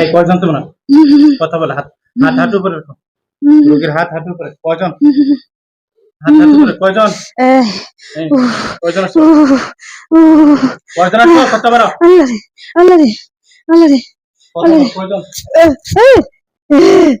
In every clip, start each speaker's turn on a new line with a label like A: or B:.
A: এই কয়জন তোমরা কথা বলে হাত হাত হাঁটু উপরে রাখো রোগীর হাত হাঁটু উপরে কয়জন হাত হাঁটু উপরে কয়জন কয়জন আসো কয়জন আসো কথা বলো
B: আল্লাহ রে আল্লাহ রে
A: আল্লাহ রে কয়জন Hey,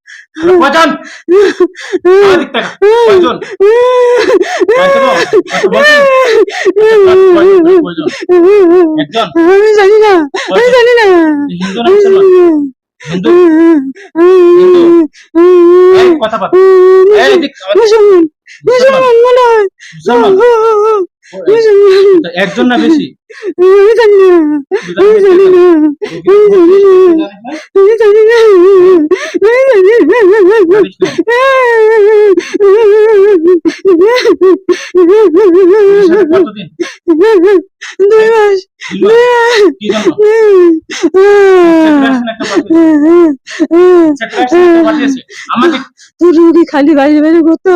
A: কজন আমি
B: জানি না আমি জানি না
A: কথা বল মুসলমান
B: মুসলমান মনে হয়
A: মুসলমান একজন না বেশি
B: দুই মাস তুই রুগী খালি বাইরে বাইরে করতো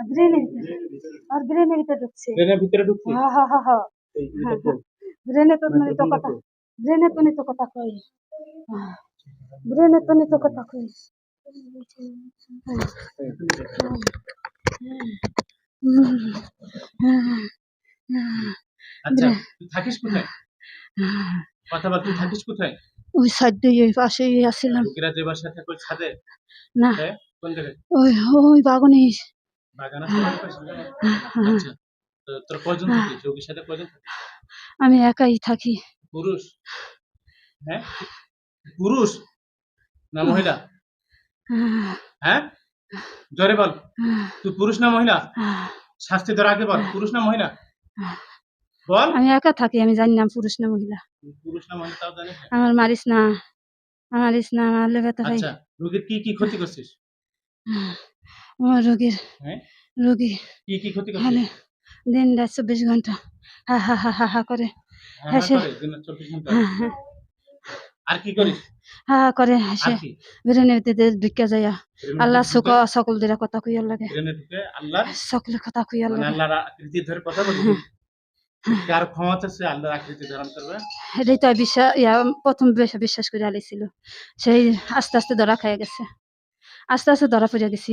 B: আসিলাম আর ভিতরে ঢুকছে হ্যাঁ, হ্যাঁ। তো তো কথা কই তো কথা আচ্ছা, ওই সাইড হ্যাঁ? ওই পাশেই ওই
A: আচ্ছা,
B: আমি একাই থাকি
A: পুরুষ হ্যাঁ পুরুষ না মহিলা হ্যাঁ জোরে বল তুই পুরুষ না মহিলা শাস্তি ধর আগে বল পুরুষ না মহিলা বল আমি
B: একা থাকি আমি জানি না পুরুষ না মহিলা
A: পুরুষ না মহিলা তাও জানি
B: আমার মারিস না আমার ইস না মারলে ব্যথা পাই আচ্ছা
A: রোগীর কি কি ক্ষতি করছিস আমার রোগীর হ্যাঁ?
B: রোগী কি
A: কি ক্ষতি করছে
B: দিন রাত চব্বিশ ঘন্টা হা হা হা হা হা করে হাসে হ্যাঁ, হ্যাঁ। আর কি করিস হা হা করে হাসে বিরিয়ানিতে ঢুকে যায় আল্লাহ সুক সকল দিরা কথা কইয়ার লাগে আল্লাহ কথা কইয়ার মানে লাগে
A: আল্লাহর আকৃতি ধরে কথা বলি কার আছে আল্লাহর আকৃতি ধারণ করবে
B: এটাই তো বিশ্বাস ইয়া প্রথম বিশ্বাস করে আলাইছিল সেই আস্তে আস্তে ধরা খাইয়া গেছে আস্তে আস্তে ধরা পড়ে গেছি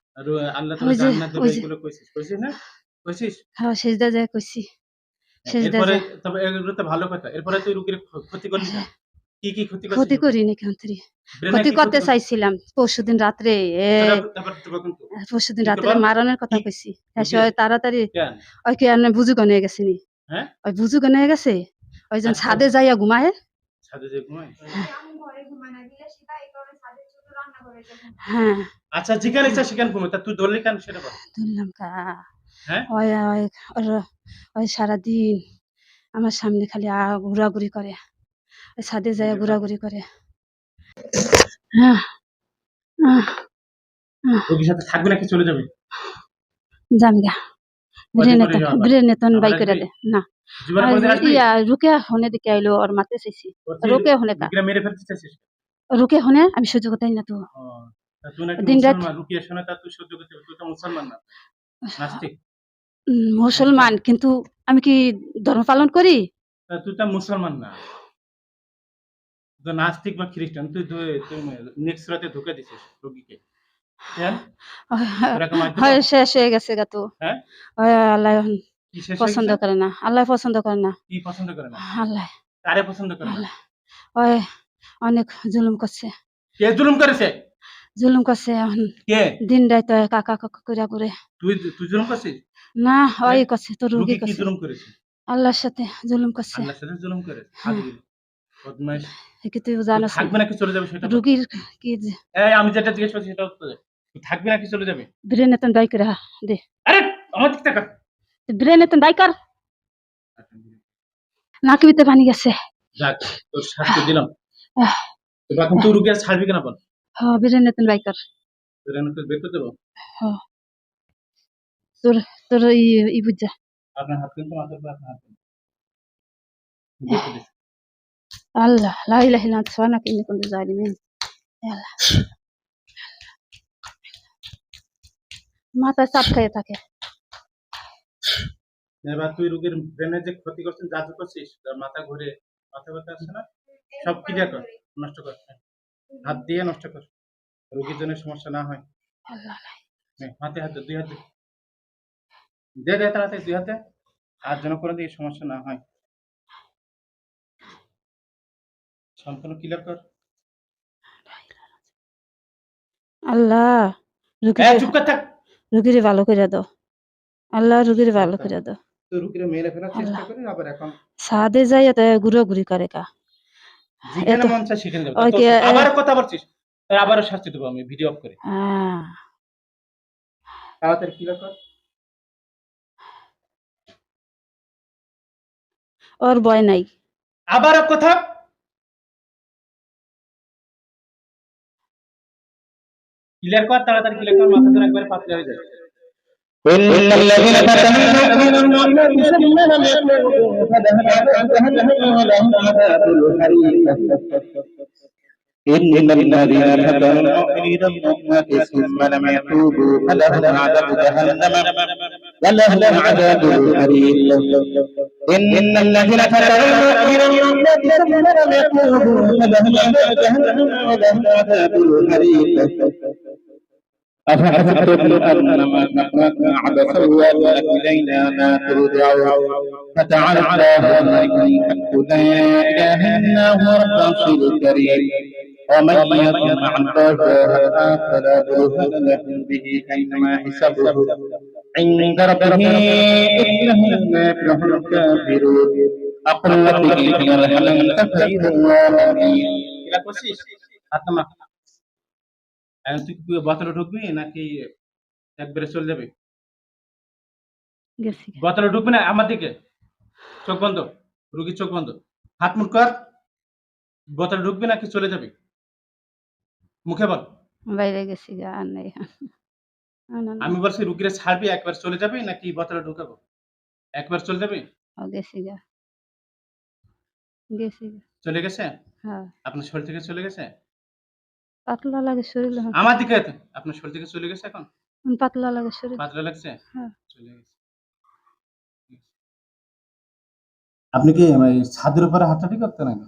A: আল্লাহ তাআলা জান্নাত এগুলো কইছিস কইছিস না কইছিস
B: হ্যাঁ সেজদা যায় কইছি হ্যাঁ,
A: সেজদা তবে এগুলো তো ভালো কথা এরপরে তুই রুকির ক্ষতি হ্যাঁ। কি কি ক্ষতি করছিস
B: ক্ষতি করিনি কান্তরি ক্ষতি করতে চাইছিলাম পরশুদিন রাতে পরশুদিন রাত্রে হ্যাঁ, মারণের কথা কইছি হ্যাঁ তাড়াতাড়ি ওই কি আর বুঝু গেছে নি ওই বুঝু গনে গেছে ওই যখন আচ্ছা। ছাদে যাইয়া ঘুমায়
A: ছাদে যাইয়া ঘুমায় হ্যাঁ আচ্ছা যেখানে ইচ্ছা সেখানে তা তুই ধরলি কেন সেটা বল ধরলাম কা হ্যাঁ? ওই
B: ওই ওই সারাদিন আমার সামনে খালি ঘোরাঘুরি করে ওই ছাদে যায় আচ্ছা। ঘোরাঘুরি করে দে না রুকে হনে দিকে আইলো আর মাতে চাইছি রুকে হনে কা
A: মেরে ফেলতে চাইছিস রুকে হনে আমি সহ্য করতে না তো দিন রাত
B: মুসলমান কিন্তু আমি কি ধর্ম পালন করি
A: তুই তো মুসলমান না নাস্তিক বা খ্রিস্টান তুই নেক্সট রাতে ঢুকে দিছিস রোগীকে হ্যাঁ?
B: হ্যাঁ? আল্লাহ পছন্দ করে না আল্লাহ পছন্দ করে না কি পছন্দ করে না আল্লাহ পছন্দ করে না অনেক জুলুম করছে
A: কে জুলুম করেছে
B: জুলুম করছে এখন কে দিন রাত কাকা কাকা করে করে
A: তুই তুই জুলুম করছিস
B: না ওই করছে তো রোগী
A: কি জুলুম করেছে
B: আল্লাহর সাথে জুলুম করছে আল্লাহর
A: সাথে জুলুম করে হ্যাঁ। বদমাইশ কি তুই জানাস থাকবে নাকি চলে যাবে সেটা
B: রোগীর কি
A: এই আমি যেটা জিজ্ঞেস করছি সেটা উত্তর তুই থাকবে নাকি চলে যাবে
B: ধীরে তো দাই করে দে
A: আরে আমার দিকে তাকা
B: ধীরে তো দাই কর আচ্ছা, নাকি ভিতরে পানি গেছে
A: যাক তোর শাস্তি দিলাম
B: তো
A: তুই ছাড়বি কেন বল হ্যাঁ বেরেন বেরেন
B: হ্যাঁ তোর তোর ই ই বুঝা
A: আপনার হাত কিন্তু আপনার হাত
B: আল্লাহ লা ইলাহা ইন্নী কুনতু আল্লাহ মাথা চাপ খেয়ে থাকে
A: এবার তুই রুগীর ব্রেনে যে ক্ষতি করছিস যা করছিস মাথা ঘুরে মাথা ব্যথা আসছে না সব ক্রিয়া কর নষ্ট কর হাত দিয়ে নষ্ট কর রোগীর জন্য সমস্যা না হয় হাতে হাতে দুই হাতে দে দে তার হাতে দুই হাতে আর যেন কোনো দিকে সমস্যা না হয় সম্পূর্ণ ক্লিয়ার কর
B: আল্লাহ রুগীর ভালো করে দাও আল্লাহ রুগীর ভালো করে দাও
A: রুগীর মেরে ফেলার চেষ্টা করে আবার এখন
B: সাদে যাই ঘুরোঘুরি করে কা
A: যেখানে মন চায় সেখানে যাবে আবার কথা বলছিস আবারও শাস্তি দেবো আমি ভিডিও অফ করে হ্যাঁ। তাড়াতাড়ি কি ব্যাপার ওর ভয় নাই আবার কথা ক্লিয়ার কর তাড়াতাড়ি ক্লিয়ার কর মাথা ধরে একবার পাতলা হয়ে যায়
B: إن الذين فتنوا من لم يؤمنوا فدهنهم لهم عذاب الحريق إن الذين فتنوا المؤمنين المؤمنات ثم لم يتوبوا فلهم عذاب جهنم ولهم عذاب الحريق إن الذين فتنوا المؤمنين المؤمنات ثم لم يتوبوا فلهم عذاب جهنم ولهم عذاب الحريق أفحسبتم أنما خلقنا عبثا وأن إلينا لا ترجعون فتعالى ملك الحق لا إله إلا هو الرب الكريم ومن يطمع الله فلا برهان له به أينما حسابه عند ربه إنه لا يفلح الكافرون أقل لك إلى الحلم تفعيل الله إلى
A: كرسي أتمنى ঢুকবি নাকি একবারে চলে যাবে ঢুকবি না আমার দিকে চোখ বন্ধ রুগীর চোখ বন্ধ হাত মুখ কর ঢুকবি নাকি চলে যাবে মুখে বল
B: বাইরে গেছি না,
A: আমি বলছি রুগীর ছাড়বি একবার চলে যাবে নাকি বোতলে ঢুকাবো একবার চলে যাবে
B: গেছি গা গেছি চলে গেছে হ্যাঁ। আপনার
A: শরীর থেকে চলে গেছে
B: পাতলা লাগে শরীর
A: আমার দিকে আপনার শরীর থেকে চলে গেছে এখন
B: পাতলা লাগে শরীর পাতলা লাগছে হ্যাঁ চলে গেছে
A: আপনি কি আমার ছাদের উপরে হাঁটাহাঁটি করতে আগে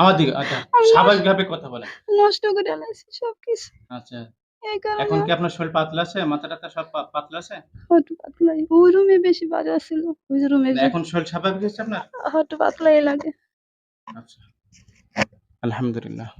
A: আমার দিকে আচ্ছা স্বাভাবিকভাবে কথা বলেন
B: নষ্ট করে সব কিছু
A: আচ্ছা এখন কি আপনার শরীর পাতলা আছে মাথাটা তো সব পাতলা আছে
B: হট পাতলা ওই রুমে বেশি বাজা ছিল ওই রুমে এখন
A: শরীর স্বাভাবিক হয়েছে আপনার
B: হট পাতলাই লাগে
A: আচ্ছা الحمد لله